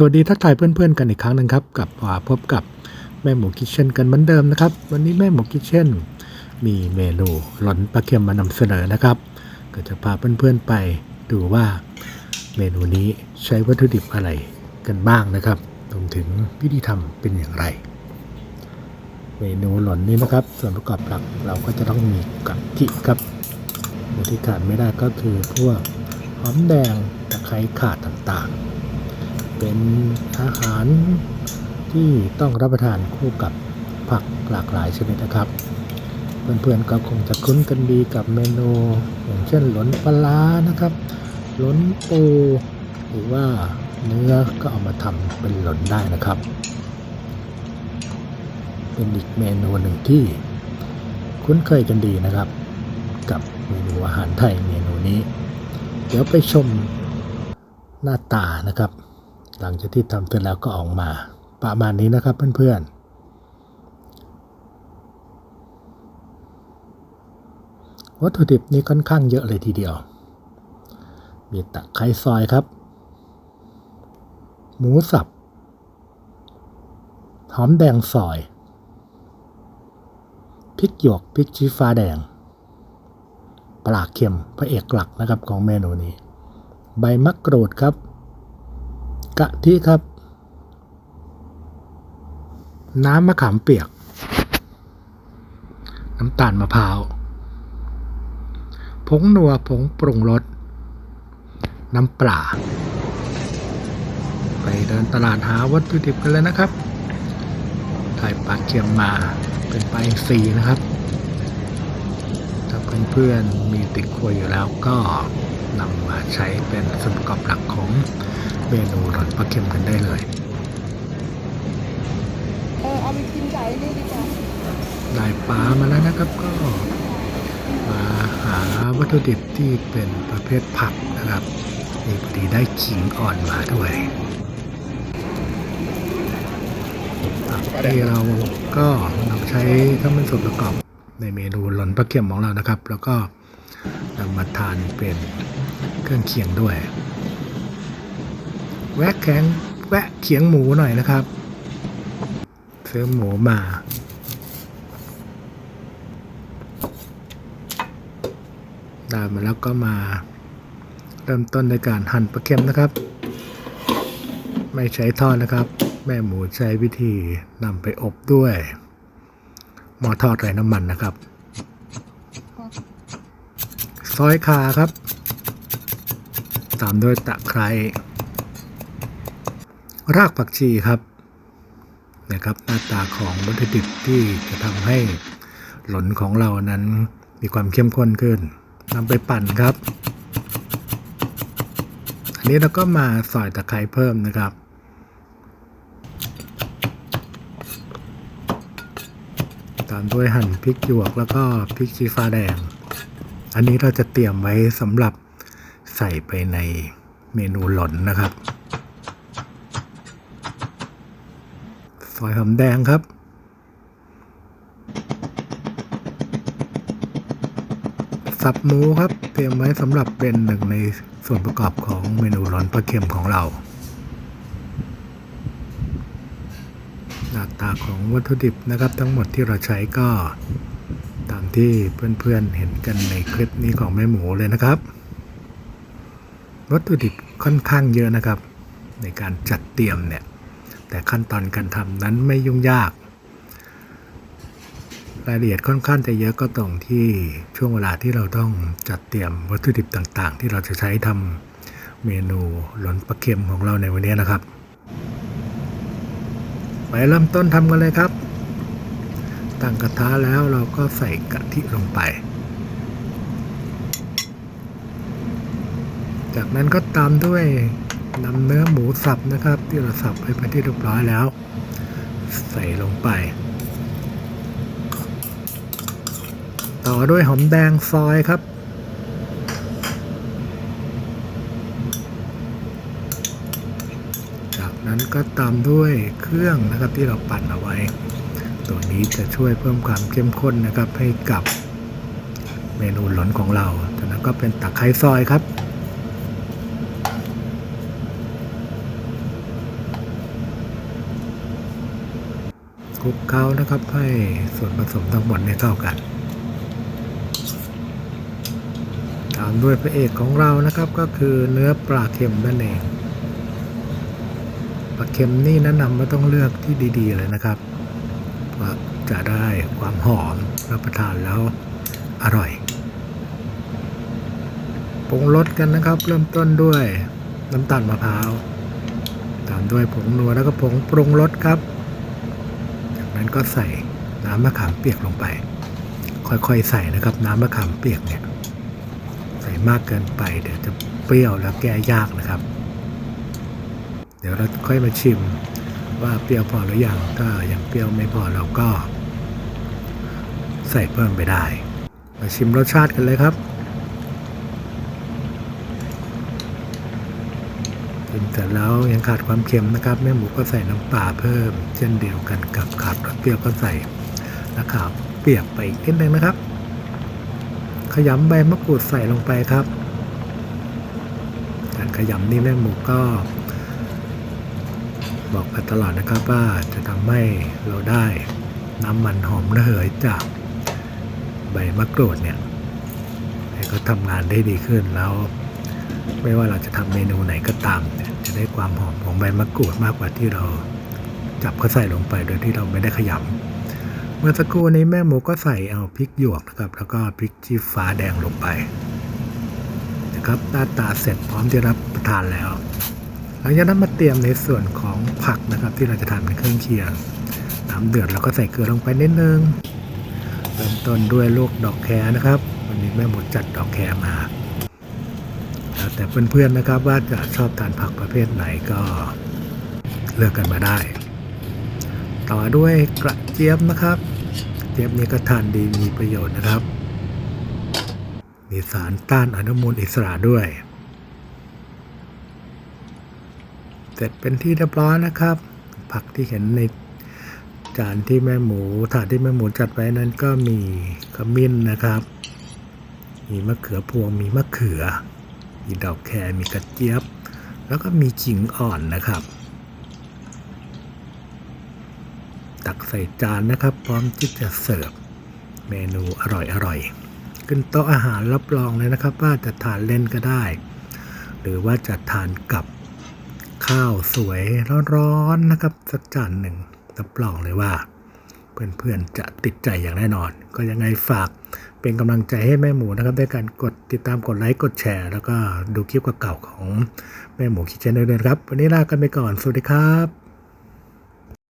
สวัสดีทักทายเพื่อนๆกันอีกครั้งหนึงครับกับพบกับแม่หมูคิทเช่นกันเหมือนเดิมนะครับ วันนี้แม่หมูคิทเช่นมีเมนูหลอนปลาเค็มมานำเสนอนะครับ ก็จะพาเพื่อนๆไปดูว่าเมนูนี้ใช้วัตถุดิบอะไรกันบ้างนะครับรวมถึงวิธีทำเป็นอย่างไร เมนูหลอนนี้นะครับ ส่วนประกอบหลักเราก็จะต้องมีกะทิครับที่ขาดไม่ได้ก็คือพวกหอมแดงตะไคร้ข่าต่างๆ เป็นอาหารที่ต้องรับประทานคู่กับผักหลากหลายชนิดนะครับ เพื่อนๆก็คงจะคุ้นกันดีกับเมนูอย่างเช่นหลนปลาร้านะครับ หลนปูหรือว่าเนื้อก็เอามาทำเป็นหลนได้นะครับ เป็นอีกเมนูหนึ่งที่คุ้นเคยกันดีนะครับ กับเมนูอาหารไทยเมนูนี้ เดี๋ยวไปชมหน้าตานะครับ หลังจากที่ทำเสร็จแล้วก็ออกมา ประมาณนี้นะครับเพื่อนๆ วัตถุดิบนี้ค่อนข้างเยอะเลยทีเดียว มีตะไคร้ซอยครับ หมูสับ หอมแดงซอย พริกหยวกพริกชี้ฟ้าแดง ปลาเค็มพระเอกหลักนะครับของเมนูนี้ ใบมะกรูดครับ กะทิครับ น้ำมะขามเปียก น้ำตาลมะพร้าวผงนัวผงปรุงรสน้ำปลาไปเดินตลาดหาวัตถุดิบกันเลยนะครับได้ปลาเค็มมาเป็นปลาอินทรีนะครับ ถ้าเพื่อนๆมีติดครัวอยู่แล้วก็นำมาใช้เป็นส่วนประกอบหลักของ เมนูหลอนปลาเค็มกันได้เลย เออเอาไปกินไก่นี่ดีกว่าได้ปลามาแล้วนะครับก็มาหาวัตถุดิบที่เป็นประเภทผักนะครับนี่พอดีได้ขิงอ่อนมาด้วยผักที่เราก็นำใช้ทั้งเป็นส่วนประกอบในเมนูหล่นปลาเค็มของเรานะครับ แล้วก็นำมาทานเป็นเครื่องเคียงด้วย แวะแข็งแวะเขียงหมูหน่อยนะครับ ซื้อหมูมา ได้มาแล้วก็มา เริ่มต้นในการหั่นปลาเค็มนะครับ ไม่ใช้ทอดนะครับ แม่หมูใช้วิธีนำไปอบด้วยหม้อทอดไร้น้ำมันนะครับ ซอยคาครับ ตามด้วยตะไคร้ รากผักชีครับนะครับ หน้าตาของวัตถุดิบที่จะทำให้หลนของเรานั้นมีความเข้มข้นขึ้นนำไปปั่นครับ อันนี้เราก็มาสอยตะไคร้เพิ่มนะครับตามด้วยหั่นพริกหยวกแล้วก็พริกชี้ฟ้าแดง อันนี้เราจะเตรียมไว้สำหรับใส่ไปในเมนูหล่นนะครับ ซอยหอมแดงครับ สับหมูครับ เตรียมไว้สำหรับเป็นหนึ่งในส่วนประกอบของเมนูร้อนปลาเค็มของเรา หน้าตาของวัตถุดิบนะครับ ทั้งหมดที่เราใช้ก็ ตามที่เพื่อนๆเห็นกันในคลิปนี้ของแม่หมูเลยนะครับ วัตถุดิบค่อนข้างเยอะนะครับ ในการจัดเตรียมเนี่ย แต่ขั้นตอนการทำนั้นไม่ยุ่งยาก รายละเอียดค่อนข้างจะเยอะก็ตรงที่ช่วงเวลาที่เราต้องจัดเตรียมวัตถุดิบต่างๆ ที่เราจะใช้ทำเมนูหลนปลาเค็มของเราในวันนี้นะครับ ไปเริ่มต้นทำกันเลยครับ ตั้งกระทะแล้วเราก็ใส่กะทิลงไปจากนั้นก็ตามด้วย นำเนื้อหมูสับนะครับ ที่เราสับไปเป็นที่เรียบร้อยแล้ว ใส่ลงไป ต่อด้วยหอมแดงซอยครับ จากนั้นก็ตามด้วยเครื่องนะครับที่เราปั่นเอาไว้ ตัวนี้จะช่วยเพิ่มความเข้มข้นนะครับให้กับเมนูหลนของเราจากนั้นก็เป็นตะไคร้ซอยครับ คลุกเคล้านะครับ ให้ส่วนผสมทั้งหมดเนี่ยเข้ากัน ตามด้วยพระเอกของเรานะครับก็คือเนื้อปลาเค็มนั่นเองปลาเค็มนี่แนะนำว่าต้องเลือกที่ดี ๆ เลยนะครับเพราะจะได้ความหอมรับประทานแล้วอร่อยปรุงรสกันนะครับ เริ่มต้นด้วยน้ำตาลมะพร้าว ตามด้วยผงนัวแล้วก็ผงปรุงรสครับ นั้นก็ใส่น้ำมะขามเปียกลงไป ค่อยๆใส่นะครับ น้ำมะขามเปียกเนี่ย ใส่มากเกินไป เดี๋ยวจะเปรี้ยวแล้วแก้ยากนะครับ เดี๋ยวเราค่อยมาชิมว่าเปรี้ยวพอหรือยังถ้ายังเปรี้ยวไม่พอเราก็ ใส่เพิ่มไปได้ มาชิมรสชาติกันเลยครับ ชิมเสร็จแล้วยังขาดความเค็มนะครับ แม่หมูก็ใส่น้ำปลาเพิ่ม เช่นเดียวกันกับขาดรสเปรี้ยวก็ใส่มะขามเปียกไปอีกนิดนึงนะครับ ขยำใบมะกรูดใส่ลงไปครับ การขยำนี่แม่หมูก็ บอกกันตลอดนะครับว่าจะทำให้เราได้น้ำมันหอมระเหยจากใบมะกรูดเนี่ยให้เขาทำงานได้ดีขึ้นแล้ว ไม่ว่าเราจะทำเมนูไหนก็ตามเนี่ย ได้ความหอมของใบมะกรูดมากกว่าที่เราจับเขาใส่ลงไปโดยที่เราไม่ได้ขยำเมื่อสักครู่นี้แม่หมูก็ใส่เอาพริกหยวกนะครับแล้วก็พริกชี้ฟ้าแดงลงไปนะครับหน้าตาเสร็จพร้อมที่รับประทานแล้ว หลังจากนั้นมาเตรียมในส่วนของผักนะครับ ที่เราจะทำเป็นเครื่องเคียงน้ำเดือดเราก็ใส่เกลือลงไปนิดนึงเริ่มต้นด้วยลูกดอกแคนะครับ วันนี้แม่หมดจัดดอกแคมา แต่เพื่อนๆนะครับว่าจะชอบทานผักประเภทไหนก็เลือกกันมาได้ ต่อด้วยกระเจี๊ยบนะครับ เจี๊ยบนี้ก็ทานดีมีประโยชน์นะครับ มีสารต้านอนุมูลอิสระด้วย เสร็จเป็นที่เรียบร้อยนะครับ ผักที่เห็นในจานที่แม่หมูถาดที่แม่หมูจัดไว้นั้นก็มีขมิ้นนะครับ มีมะเขือพวงมีมะเขือ มีดอกแครมีกระเจี๊ยบ แล้วก็มีขิงอ่อนนะครับ ตักใส่จานนะครับ พร้อมที่จะเสิร์ฟเมนูอร่อยๆขึ้นโต๊ะอาหารรับรองเลยนะครับ ว่าจะทานเล่นก็ได้ หรือว่าจะทานกับข้าวสวยร้อนๆนะครับ สักจานหนึ่งรับรองเลยว่า เพื่อนๆจะติดใจอย่างแน่นอน ก็ยังไงฝาก เป็นกำลังใจให้แม่หมูนะครับด้วยการกดติดตามกดไลค์กดแชร์ แล้วก็ดูคลิปเก่าๆของแม่หมูคิดเช่นเดิมครับ วันนี้ลากันไปก่อน สวัสดีครับ